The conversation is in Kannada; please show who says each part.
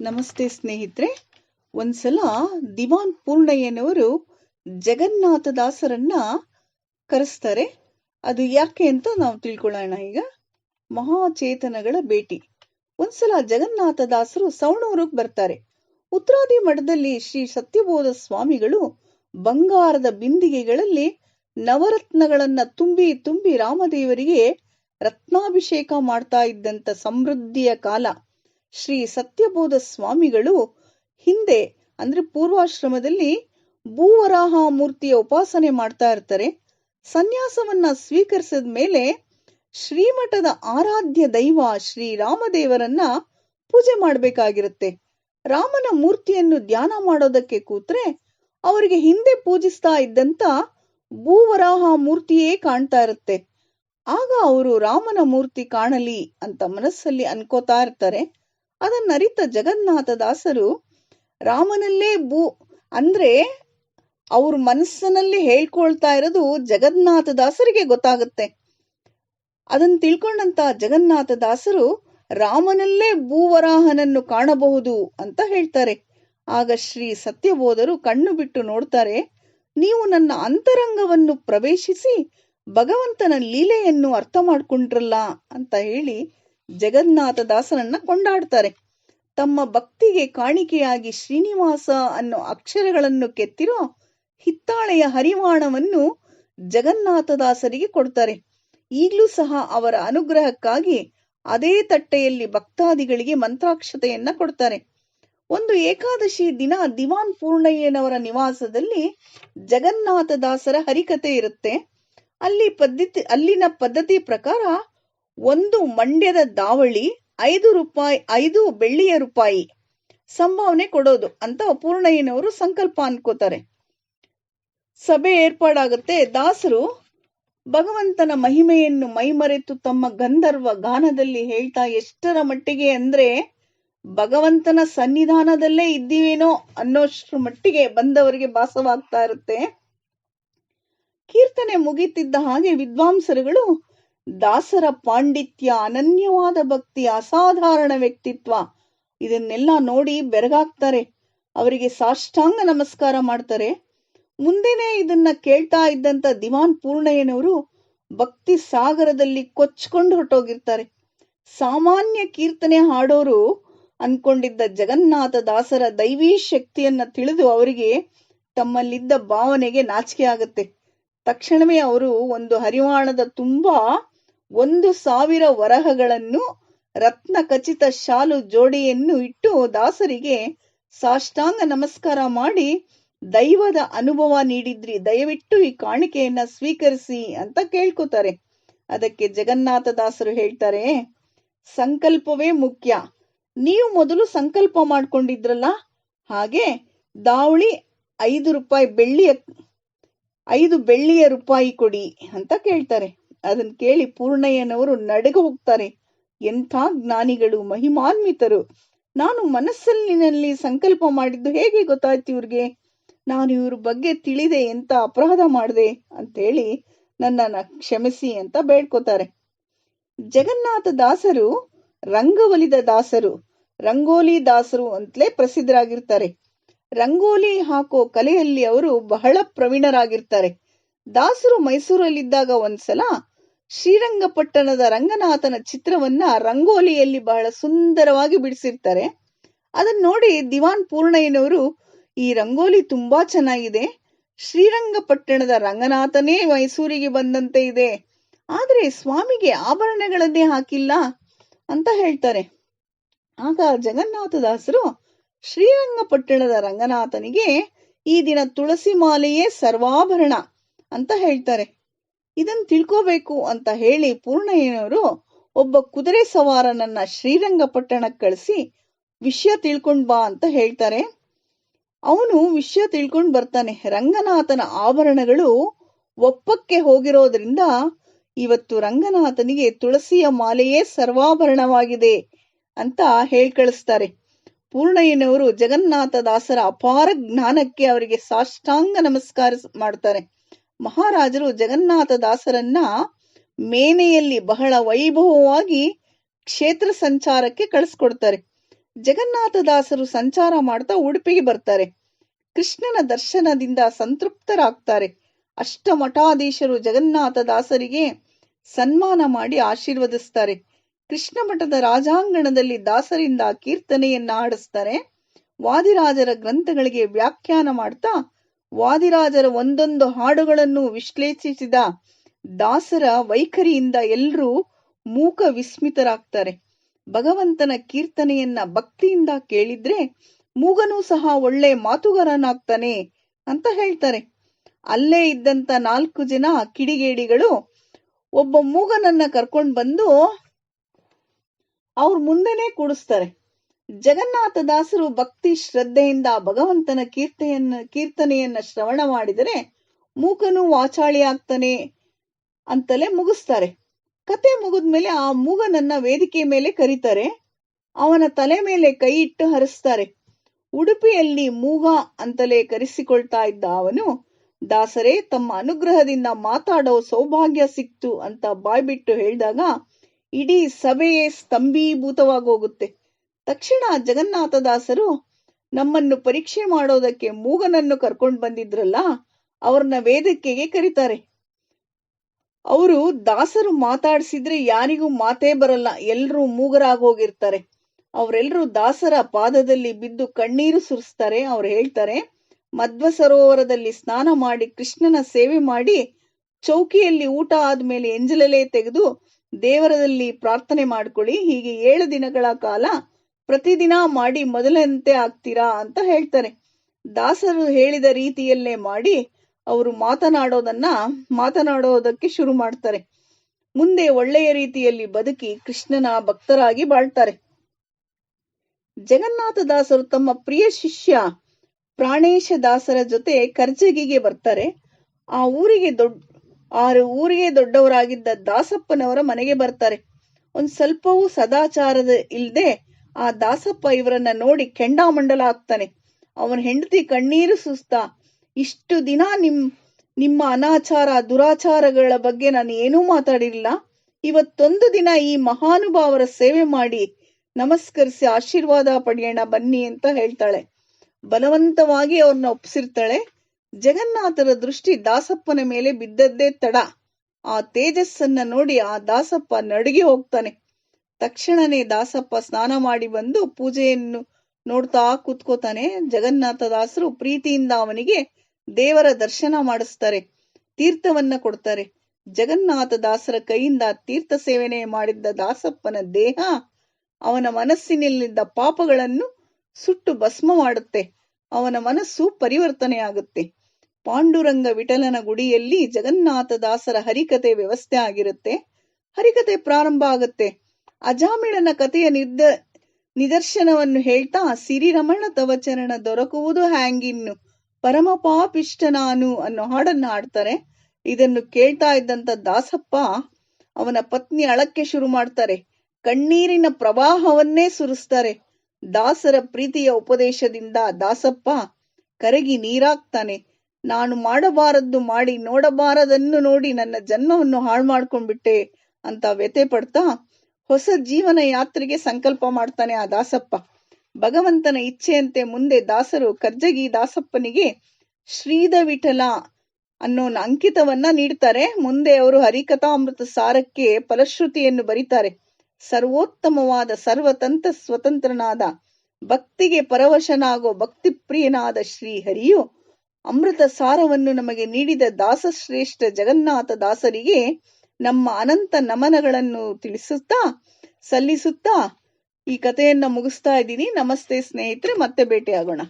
Speaker 1: ನಮಸ್ತೆ ಸ್ನೇಹಿತರೆ. ಒಂದ್ಸಲ ದಿವಾನ್ ಪೂರ್ಣಯ್ಯನವರು ಜಗನ್ನಾಥದಾಸರನ್ನ ಕರೆಸ್ತಾರೆ. ಅದು ಯಾಕೆ ಅಂತ ನಾವು ತಿಳ್ಕೊಳ್ಳೋಣ ಈಗ. ಮಹಾಚೇತನಗಳ ಭೇಟಿ. ಒಂದ್ಸಲ ಜಗನ್ನಾಥದಾಸರು ಸವಣೂರಿಗೆ ಬರ್ತಾರೆ. ಉತ್ತರಾದಿ ಮಠದಲ್ಲಿ ಶ್ರೀ ಸತ್ಯಬೋಧ ಸ್ವಾಮಿಗಳು ಬಂಗಾರದ ಬಿಂದಿಗೆಗಳಲ್ಲಿ ನವರತ್ನಗಳನ್ನ ತುಂಬಿ ತುಂಬಿ ರಾಮದೇವರಿಗೆ ರತ್ನಾಭಿಷೇಕ ಮಾಡ್ತಾ ಇದ್ದಂತ ಸಮೃದ್ಧಿಯ ಕಾಲ. ಶ್ರೀ ಸತ್ಯಬೋಧ ಸ್ವಾಮಿಗಳು ಹಿಂದೆ, ಅಂದ್ರೆ ಪೂರ್ವಾಶ್ರಮದಲ್ಲಿ ಭೂವರಾಹ ಮೂರ್ತಿಯ ಉಪಾಸನೆ ಮಾಡ್ತಾ ಇರ್ತಾರೆ. ಸನ್ಯಾಸವನ್ನ ಸ್ವೀಕರಿಸಿದ ಮೇಲೆ ಶ್ರೀಮಠದ ಆರಾಧ್ಯ ದೈವ ಶ್ರೀ ರಾಮದೇವರನ್ನ ಪೂಜೆ ಮಾಡಬೇಕಾಗಿರುತ್ತೆ. ರಾಮನ ಮೂರ್ತಿಯನ್ನು ಧ್ಯಾನ ಮಾಡೋದಕ್ಕೆ ಕೂತ್ರೆ ಅವರಿಗೆ ಹಿಂದೆ ಪೂಜಿಸ್ತಾ ಇದ್ದಂತ ಭೂವರಾಹ ಮೂರ್ತಿಯೇ ಕಾಣ್ತಾ ಇರುತ್ತೆ. ಆಗ ಅವರು ರಾಮನ ಮೂರ್ತಿ ಕಾಣಲಿ ಅಂತ ಮನಸ್ಸಲ್ಲಿ ಅನ್ಕೋತಾ ಇರ್ತಾರೆ. ಅದನ್ನರಿತ ಜಗನ್ನಾಥ ದಾಸರು ರಾಮನಲ್ಲೇ ಭೂ, ಅಂದ್ರೆ ಅವ್ರ ಮನಸ್ಸಿನಲ್ಲಿ ಹೇಳ್ಕೊಳ್ತಾ ಇರೋದು ಜಗನ್ನಾಥ ದಾಸರಿಗೆ ಗೊತ್ತಾಗುತ್ತೆ. ಅದನ್ನ ತಿಳ್ಕೊಂಡಂತ ಜಗನ್ನಾಥ ದಾಸರು ರಾಮನಲ್ಲೇ ಭೂವರಾಹನನ್ನು ಕಾಣಬಹುದು ಅಂತ ಹೇಳ್ತಾರೆ. ಆಗ ಶ್ರೀ ಸತ್ಯಬೋಧರು ಕಣ್ಣು ಬಿಟ್ಟು ನೋಡ್ತಾರೆ, ನೀವು ನನ್ನ ಅಂತರಂಗವನ್ನು ಪ್ರವೇಶಿಸಿ ಭಗವಂತನ ಲೀಲೆಯನ್ನು ಅರ್ಥ ಮಾಡ್ಕೊಂಡ್ರಲ್ಲ ಅಂತ ಹೇಳಿ ಜಗನ್ನಾಥ ದಾಸನನ್ನ ಕೊಂಡಾಡ್ತಾರೆ. ತಮ್ಮ ಭಕ್ತಿಗೆ ಕಾಣಿಕೆಯಾಗಿ ಶ್ರೀನಿವಾಸ ಅನ್ನೋ ಅಕ್ಷರಗಳನ್ನು ಕೆತ್ತಿರೋ ಹಿತ್ತಾಳೆಯ ಹರಿವಾಣವನ್ನು ಜಗನ್ನಾಥದಾಸರಿಗೆ ಕೊಡ್ತಾರೆ. ಈಗಲೂ ಸಹ ಅವರ ಅನುಗ್ರಹಕ್ಕಾಗಿ ಅದೇ ತಟ್ಟೆಯಲ್ಲಿ ಭಕ್ತಾದಿಗಳಿಗೆ ಮಂತ್ರಾಕ್ಷತೆಯನ್ನ ಕೊಡ್ತಾರೆ. ಒಂದು ಏಕಾದಶಿ ದಿನ ದಿವಾನ್ ಪೂರ್ಣಯ್ಯನವರ ನಿವಾಸದಲ್ಲಿ ಜಗನ್ನಾಥದಾಸರ ಹರಿಕತೆ ಇರುತ್ತೆ. ಅಲ್ಲಿ ಪದ್ಧತಿ, ಅಲ್ಲಿನ ಪದ್ಧತಿ ಪ್ರಕಾರ ಒಂದು ಮಂಡ್ಯದ ದಾವಳಿ ಐದು ರೂಪಾಯಿ, ಐದು ಬೆಳ್ಳಿಯ ರೂಪಾಯಿ ಸಂಭಾವನೆ ಕೊಡೋದು ಅಂತ ಪೂರ್ಣಯ್ಯನವರು ಸಂಕಲ್ಪ ಅನ್ಕೋತಾರೆ. ಸಭೆ ಏರ್ಪಾಡಾಗುತ್ತೆ. ದಾಸರು ಭಗವಂತನ ಮಹಿಮೆಯನ್ನು ಮೈಮರೆತು ತಮ್ಮ ಗಂಧರ್ವ ಗಾನದಲ್ಲಿ ಹೇಳ್ತಾ ಎಷ್ಟರ ಮಟ್ಟಿಗೆ ಅಂದ್ರೆ ಭಗವಂತನ ಸನ್ನಿಧಾನದಲ್ಲೇ ಇದ್ದೀವೇನೋ ಅನ್ನೋಷ್ಟ್ರ ಮಟ್ಟಿಗೆ ಬಂದವರಿಗೆ ಭಾಸವಾಗ್ತಾ ಇರುತ್ತೆ. ಕೀರ್ತನೆ ಮುಗಿತಿದ್ದ ಹಾಗೆ ವಿದ್ವಾಂಸರುಗಳು ದಾಸರ ಪಾಂಡಿತ್ಯ ಅನನ್ಯವಾದ ಭಕ್ತಿ, ಅಸಾಧಾರಣ ವ್ಯಕ್ತಿತ್ವ. ಇದನ್ನೆಲ್ಲ ನೋಡಿ ಬೆರಗಾಗ್ತಾರೆ. ಅವರಿಗೆ ಸಾಷ್ಟಾಂಗ ನಮಸ್ಕಾರ ಮಾಡ್ತಾರೆ. ಮುಂದೆನೆ ಇದನ್ನ ಕೇಳ್ತಾ ಇದ್ದಂತ ದಿವಾನ್ ಪೂರ್ಣಯ್ಯನವರು ಭಕ್ತಿ ಸಾಗರದಲ್ಲಿ ಕೊಚ್ಕೊಂಡು ಹೊರಟೋಗಿರ್ತಾರೆ. ಸಾಮಾನ್ಯ ಕೀರ್ತನೆ ಹಾಡೋರು ಅನ್ಕೊಂಡಿದ್ದ ಜಗನ್ನಾಥ ದಾಸರ ದೈವೀ ಶಕ್ತಿಯನ್ನ ತಿಳಿದು ಅವರಿಗೆ ತಮ್ಮಲ್ಲಿದ್ದ ಭಾವನೆಗೆ ನಾಚಿಕೆ ಆಗುತ್ತೆ. ತಕ್ಷಣವೇ ಅವರು ಒಂದು ಹರಿವಾಣದ ತುಂಬಾ ಒಂದು ಸಾವಿರ ವರಹಗಳನ್ನು ರತ್ನ ಖಚಿತ ಶಾಲು ಜೋಡಿಯನ್ನು ಇಟ್ಟು ದಾಸರಿಗೆ ಸಾಷ್ಟಾಂಗ ನಮಸ್ಕಾರ ಮಾಡಿ ದೈವದ ಅನುಭವ ನೀಡಿದ್ರಿ, ದಯವಿಟ್ಟು ಈ ಕಾಣಿಕೆಯನ್ನ ಸ್ವೀಕರಿಸಿ ಅಂತ ಕೇಳ್ಕೊತಾರೆ. ಅದಕ್ಕೆ ಜಗನ್ನಾಥ ದಾಸರು ಹೇಳ್ತಾರೆ, ಸಂಕಲ್ಪವೇ ಮುಖ್ಯ. ನೀವು ಮೊದಲು ಸಂಕಲ್ಪ ಮಾಡ್ಕೊಂಡಿದ್ರಲ್ಲ? ಹಾಗೆ ದಾವಳಿ ಐದು ರೂಪಾಯಿ ಬೆಳ್ಳಿಯ, ಐದು ಬೆಳ್ಳಿಯ ರೂಪಾಯಿ ಕೊಡಿ ಅಂತ ಕೇಳ್ತಾರೆ. ಅದನ್ನ ಕೇಳಿ ಪೂರ್ಣಯ್ಯನವರು ನಡಗ ಹೋಗ್ತಾರೆ. ಎಂಥ ಜ್ಞಾನಿಗಳು, ಮಹಿಮಾನ್ವಿತರು. ನಾನು ಮನಸ್ಸಲ್ಲಿನಲ್ಲಿ ಸಂಕಲ್ಪ ಮಾಡಿದ್ದು ಹೇಗೆ ಗೊತ್ತಾಯ್ತು ಇವ್ರಿಗೆ? ನಾನು ಇವ್ರ ಬಗ್ಗೆ ತಿಳಿದೆ ಎಂತ ಅಪರಾಧ ಮಾಡಿದೆ ಅಂತೇಳಿ ನನ್ನನ್ನು ಕ್ಷಮಿಸಿ ಅಂತ ಬೇಡ್ಕೋತಾರೆ. ಜಗನ್ನಾಥ ದಾಸರು ರಂಗವಲಿದ ದಾಸರು. ರಂಗೋಲಿ ದಾಸರು ಅಂತಲೇ ಪ್ರಸಿದ್ಧರಾಗಿರ್ತಾರೆ. ರಂಗೋಲಿ ಹಾಕೋ ಕಲೆಯಲ್ಲಿ ಅವರು ಬಹಳ ಪ್ರವೀಣರಾಗಿರ್ತಾರೆ. ದಾಸರು ಮೈಸೂರಲ್ಲಿದ್ದಾಗ ಒಂದ್ಸಲ ಶ್ರೀರಂಗಪಟ್ಟಣದ ರಂಗನಾಥನ ಚಿತ್ರವನ್ನ ರಂಗೋಲಿಯಲ್ಲಿ ಬಹಳ ಸುಂದರವಾಗಿ ಬಿಡಿಸಿರ್ತಾರೆ. ಅದನ್ನ ನೋಡಿ ದಿವಾನ್ ಪೂರ್ಣಯ್ಯನವರು, ಈ ರಂಗೋಲಿ ತುಂಬಾ ಚೆನ್ನಾಗಿದೆ. ಶ್ರೀರಂಗಪಟ್ಟಣದ ರಂಗನಾಥನೇ ಮೈಸೂರಿಗೆ ಬಂದಂತೆ ಇದೆ. ಆದ್ರೆ ಸ್ವಾಮಿಗೆ ಆಭರಣಗಳನ್ನೇ ಹಾಕಿಲ್ಲ ಅಂತ ಹೇಳ್ತಾರೆ. ಆಗ ಜಗನ್ನಾಥದಾಸರು ಶ್ರೀರಂಗಪಟ್ಟಣದ ರಂಗನಾಥನಿಗೆ, ಈ ದಿನ ತುಳಸಿ ಮಾಲೆಯೇ ಸರ್ವಾಭರಣ ಅಂತ ಹೇಳ್ತಾರೆ. ಇದನ್ನ ತಿಳ್ಕೋಬೇಕು ಅಂತ ಹೇಳಿ ಪೂರ್ಣಯ್ಯನವರು ಒಬ್ಬ ಕುದುರೆ ಸವಾರನನ್ನ ಶ್ರೀರಂಗಪಟ್ಟಣಕ್ಕೆ ಕಳಿಸಿ ವಿಷಯ ತಿಳ್ಕೊಂಡ್ ಬಾ ಅಂತ ಹೇಳ್ತಾರೆ. ಅವನು ವಿಷಯ ತಿಳ್ಕೊಂಡ್ ಬರ್ತಾನೆ. ರಂಗನಾಥನ ಆಭರಣಗಳು ಒಪ್ಪಕ್ಕೆ ಹೋಗಿರೋದ್ರಿಂದ ಇವತ್ತು ರಂಗನಾಥನಿಗೆ ತುಳಸಿಯ ಮಾಲೆಯೇ ಸರ್ವಾಭರಣವಾಗಿದೆ ಅಂತ ಹೇಳ್ಕಳಿಸ್ತಾರೆ. ಪೂರ್ಣಯ್ಯನವರು ಜಗನ್ನಾಥ ದಾಸರ ಅಪಾರ ಜ್ಞಾನಕ್ಕೆ ಅವರಿಗೆ ಸಾಷ್ಟಾಂಗ ನಮಸ್ಕಾರ ಮಾಡ್ತಾರೆ. ಮಹಾರಾಜರು ಜಗನ್ನಾಥ ದಾಸರನ್ನ ಮೇನೆಯಲ್ಲಿ ಬಹಳ ವೈಭವವಾಗಿ ಕ್ಷೇತ್ರ ಸಂಚಾರಕ್ಕೆ ಕಳಿಸ್ಕೊಡ್ತಾರೆ. ಜಗನ್ನಾಥದಾಸರು ಸಂಚಾರ ಮಾಡ್ತಾ ಉಡುಪಿಗೆ ಬರ್ತಾರೆ. ಕೃಷ್ಣನ ದರ್ಶನದಿಂದ ಸಂತೃಪ್ತರಾಗ್ತಾರೆ. ಅಷ್ಟಮಠಾಧೀಶರು ಜಗನ್ನಾಥದಾಸರಿಗೆ ಸನ್ಮಾನ ಮಾಡಿ ಆಶೀರ್ವದಿಸ್ತಾರೆ. ಕೃಷ್ಣ ಮಠದ ರಾಜಾಂಗಣದಲ್ಲಿ ದಾಸರಿಂದ ಕೀರ್ತನೆಯನ್ನ ಆಡಿಸ್ತಾರೆ ವಾದಿರಾಜರ ಗ್ರಂಥಗಳಿಗೆ ವ್ಯಾಖ್ಯಾನ ಮಾಡ್ತಾ ವಾದಿರಾಜರ ಒಂದೊಂದು ಹಾಡುಗಳನ್ನು ವಿಶ್ಲೇಷಿಸಿದ ದಾಸರ ವೈಖರಿಯಿಂದ ಎಲ್ಲರೂ ಮೂಕ ವಿಸ್ಮಿತರಾಗ್ತಾರೆ. ಭಗವಂತನ ಕೀರ್ತನೆಯನ್ನ ಭಕ್ತಿಯಿಂದ ಕೇಳಿದ್ರೆ ಮೂಗನೂ ಸಹ ಒಳ್ಳೆ ಮಾತುಗಾರನಾಗ್ತಾನೆ ಅಂತ ಹೇಳ್ತಾರೆ. ಅಲ್ಲೇ ಇದ್ದಂತ ನಾಲ್ಕು ಜನ ಕಿಡಿಗೇಡಿಗಳು ಒಬ್ಬ ಮೂಗನನ್ನ ಕರ್ಕೊಂಡ್ ಬಂದು ಅವ್ರ ಮುಂದೆನೆ ಕೂಡಿಸ್ತಾರೆ. ಜಗನ್ನಾಥದಾಸರು ಭಕ್ತಿ ಶ್ರದ್ಧೆಯಿಂದ ಭಗವಂತನ ಕೀರ್ತೆಯನ್ನ, ಕೀರ್ತನೆಯನ್ನ ಶ್ರವಣ ಮಾಡಿದರೆ ಮೂಕನು ವಾಚಾಳಿ ಆಗ್ತಾನೆ ಅಂತಲೇ ಮುಗಿಸ್ತಾರೆ. ಕತೆ ಮುಗಿದ್ಮೇಲೆ ಆ ಮೂಗನನ್ನ ವೇದಿಕೆ ಮೇಲೆ ಕರೀತಾರೆ. ಅವನ ತಲೆ ಮೇಲೆ ಕೈ ಇಟ್ಟು ಹರಿಸ್ತಾರೆ. ಉಡುಪಿಯಲ್ಲಿ ಮೂಗ ಅಂತಲೇ ಕರೆಸಿಕೊಳ್ತಾ ಇದ್ದ ಅವನು, ದಾಸರೇ, ತಮ್ಮ ಅನುಗ್ರಹದಿಂದ ಮಾತಾಡೋ ಸೌಭಾಗ್ಯ ಸಿಕ್ತು ಅಂತ ಬಾಯ್ಬಿಟ್ಟು ಹೇಳಿದಾಗ ಇಡೀ ಸಭೆಯೇ ಸ್ತಂಭೀಭೂತವಾಗೋಗುತ್ತೆ. ತಕ್ಷಣ ಜಗನ್ನಾಥದಾಸರು ನಮ್ಮನ್ನು ಪರೀಕ್ಷೆ ಮಾಡೋದಕ್ಕೆ ಮೂಗನನ್ನು ಕರ್ಕೊಂಡು ಬಂದಿದ್ರಲ್ಲ, ಅವ್ರನ್ನ ವೇದಿಕೆಗೆ ಕರೀತಾರೆ. ಅವರು ದಾಸರು ಮಾತಾಡಿಸಿದ್ರೆ ಯಾರಿಗೂ ಮಾತೇ ಬರಲ್ಲ, ಎಲ್ರೂ ಮೂಗರಾಗೋಗಿರ್ತಾರೆ ಅವರೆಲ್ಲರೂ ದಾಸರ ಪಾದದಲ್ಲಿ ಬಿದ್ದು ಕಣ್ಣೀರು ಸುರಿಸ್ತಾರೆ, ಅವ್ರು ಹೇಳ್ತಾರೆ, ಮಧ್ವ ಸರೋವರದಲ್ಲಿ ಸ್ನಾನ ಮಾಡಿ ಕೃಷ್ಣನ ಸೇವೆ ಮಾಡಿ ಚೌಕಿಯಲ್ಲಿ ಊಟ ಆದ್ಮೇಲೆ ಎಂಜಲಲೆ ತೆಗೆದು ದೇವರದಲ್ಲಿ ಪ್ರಾರ್ಥನೆ ಮಾಡ್ಕೊಳ್ಳಿ, ಹೀಗೆ ಏಳು ದಿನಗಳ ಕಾಲ ಪ್ರತಿದಿನ ಮಾಡಿ ಮೊದಲಂತೆ ಆಗ್ತೀರಾ ಅಂತ ಹೇಳ್ತಾರೆ. ದಾಸರು ಹೇಳಿದ ರೀತಿಯಲ್ಲೇ ಮಾಡಿ ಅವರು ಮಾತನಾಡೋದನ್ನ ಮಾತನಾಡೋದಕ್ಕೆ ಶುರು ಮಾಡ್ತಾರೆ. ಮುಂದೆ ಒಳ್ಳೆಯ ರೀತಿಯಲ್ಲಿ ಬದುಕಿ ಕೃಷ್ಣನ ಭಕ್ತರಾಗಿ ಬಾಳ್ತಾರೆ. ಜಗನ್ನಾಥ ದಾಸರು ತಮ್ಮ ಪ್ರಿಯ ಶಿಷ್ಯ ಪ್ರಾಣೇಶ ದಾಸರ ಜೊತೆ ಕರ್ಜಗಿಗೆ ಬರ್ತಾರೆ. ಆ ಊರಿಗೆ ದೊಡ್ಡ ಆರು ಊರಿಗೆ ದೊಡ್ಡವರಾಗಿದ್ದ ದಾಸಪ್ಪನವರ ಮನೆಗೆ ಬರ್ತಾರೆ. ಒಂದ್ ಸ್ವಲ್ಪವೂ ಸದಾಚಾರದ ಇಲ್ದೆ ಆ ದಾಸಪ್ಪ ಇವರನ್ನ ನೋಡಿ ಕೆಂಡಾಮಂಡಲ ಆಗ್ತಾನೆ ಅವನ ಹೆಂಡತಿ ಕಣ್ಣೀರು ಸುಸ್ತ, ಇಷ್ಟು ದಿನ ನಿಮ್, ನಿಮ್ಮ ಅನಾಚಾರ, ದುರಾಚಾರಗಳ ಬಗ್ಗೆ ನಾನು ಏನೂ ಮಾತಾಡಿರಲಿಲ್ಲ. ಇವತ್ತೊಂದು ದಿನ ಈ ಮಹಾನುಭಾವರ ಸೇವೆ ಮಾಡಿ, ನಮಸ್ಕರಿಸಿ, ಆಶೀರ್ವಾದ ಪಡೆಯೋಣ, ಬನ್ನಿ ಅಂತ ಹೇಳ್ತಾಳೆ. ಬಲವಂತವಾಗಿ ಅವ್ರನ್ನ ಒಪ್ಸಿರ್ತಾಳೆ. ಜಗನ್ನಾಥರ ದೃಷ್ಟಿ ದಾಸಪ್ಪನ ಮೇಲೆ ಬಿದ್ದದ್ದೇ ತಡ. ಆ ತೇಜಸ್ಸನ್ನ ನೋಡಿ ಆ ದಾಸಪ್ಪ ನಡುಗಿ ಹೋಗ್ತಾನೆ. ತಕ್ಷಣನೇ ದಾಸಪ್ಪ ಸ್ನಾನ ಮಾಡಿ ಬಂದು ಪೂಜೆಯನ್ನು ನೋಡ್ತಾ ಕೂತ್ಕೋತಾನೆ. ಜಗನ್ನಾಥ ದಾಸರು ಪ್ರೀತಿಯಿಂದ ಅವನಿಗೆ ದೇವರ ದರ್ಶನ ಮಾಡಿಸ್ತಾರೆ, ತೀರ್ಥವನ್ನ ಕೊಡ್ತಾರೆ. ಜಗನ್ನಾಥ ದಾಸರ ಕೈಯಿಂದ ತೀರ್ಥ ಸೇವನೆ ಮಾಡಿದ್ದ ದಾಸಪ್ಪನ ದೇಹ ಅವನ ಮನಸ್ಸಿನಲ್ಲಿದ್ದ ಪಾಪಗಳನ್ನು ಸುಟ್ಟು ಭಸ್ಮ ಮಾಡುತ್ತೆ. ಅವನ ಮನಸ್ಸು ಪರಿವರ್ತನೆ ಆಗುತ್ತೆ. ಪಾಂಡುರಂಗ ವಿಠಲನ ಗುಡಿಯಲ್ಲಿ ಜಗನ್ನಾಥ ದಾಸರ ಹರಿಕತೆ ವ್ಯವಸ್ಥೆ ಆಗಿರುತ್ತೆ. ಹರಿಕತೆ ಪ್ರಾರಂಭ ಆಗುತ್ತೆ. ಅಜಾಮಿಳನ ಕಥೆಯ ನಿರ್ದ, ನಿದರ್ಶನವನ್ನು ಹೇಳ್ತಾ ಸಿರಿರಮಣ ತವಚರಣ ದೊರಕುವುದು ಹ್ಯಾಂಗಿನ್ನು? ಪರಮ ಪಾಪಿಷ್ಟ ನಾನು ಅನ್ನೋ ಹಾಡನ್ನ ಹಾಡ್ತಾರೆ. ಇದನ್ನು ಕೇಳ್ತಾ ಇದ್ದಂತ ದಾಸಪ್ಪ ಅವನ ಪತ್ನಿ ಅಳಕ್ಕೆ ಶುರು ಮಾಡ್ತಾರೆ. ಕಣ್ಣೀರಿನ ಪ್ರವಾಹವನ್ನೇ ಸುರಿಸ್ತಾರೆ. ದಾಸರ ಪ್ರೀತಿಯ ಉಪದೇಶದಿಂದ ದಾಸಪ್ಪ ಕರಗಿ ನೀರಾಗ್ತಾನೆ. ನಾನು ಮಾಡಬಾರದ್ದು ಮಾಡಿ ನೋಡಬಾರದನ್ನು ನೋಡಿ ನನ್ನ ಜನ್ಮವನ್ನು ಹಾಳು ಮಾಡ್ಕೊಂಡ್ಬಿಟ್ಟೆ ಅಂತ ವ್ಯಥೆ ಪಡ್ತಾ ಹೊಸ ಜೀವನ ಯಾತ್ರೆಗೆ ಸಂಕಲ್ಪ ಮಾಡ್ತಾನೆ ಆ ದಾಸಪ್ಪ. ಭಗವಂತನ ಇಚ್ಛೆಯಂತೆ ಮುಂದೆ ದಾಸರು ಕರ್ಜಗಿ ದಾಸಪ್ಪನಿಗೆ ಶ್ರೀದ ವಿಠಲ ಅನ್ನೋ ಅಂಕಿತವನ್ನ ನೀಡ್ತಾರೆ. ಮುಂದೆ ಅವರು ಹರಿಕಥಾಮೃತ ಸಾರಕ್ಕೆ ಫಲಶ್ರುತಿಯನ್ನು ಬರೀತಾರೆ. ಸರ್ವೋತ್ತಮವಾದ ಸರ್ವತಂತ್ರ ಸ್ವತಂತ್ರನಾದ ಭಕ್ತಿಗೆ ಪರವಶನಾಗೋ ಭಕ್ತಿ ಪ್ರಿಯನಾದ ಶ್ರೀ ಹರಿಯು ಅಮೃತ ಸಾರವನ್ನು ನಮಗೆ ನೀಡಿದ ದಾಸಶ್ರೇಷ್ಠ ಜಗನ್ನಾಥ ದಾಸರಿಗೆ ನಮ್ಮ ಅನಂತ ನಮನಗಳನ್ನು ತಿಳಿಸುತ್ತಾ ಸಲ್ಲಿಸುತ್ತಾ ಈ ಕಥೆಯನ್ನ ಮುಗಿಸ್ತಾ ಇದ್ದೀನಿ. ನಮಸ್ತೆ ಸ್ನೇಹಿತರೆ ಮತ್ತೆ ಭೇಟಿಯಾಗೋಣ.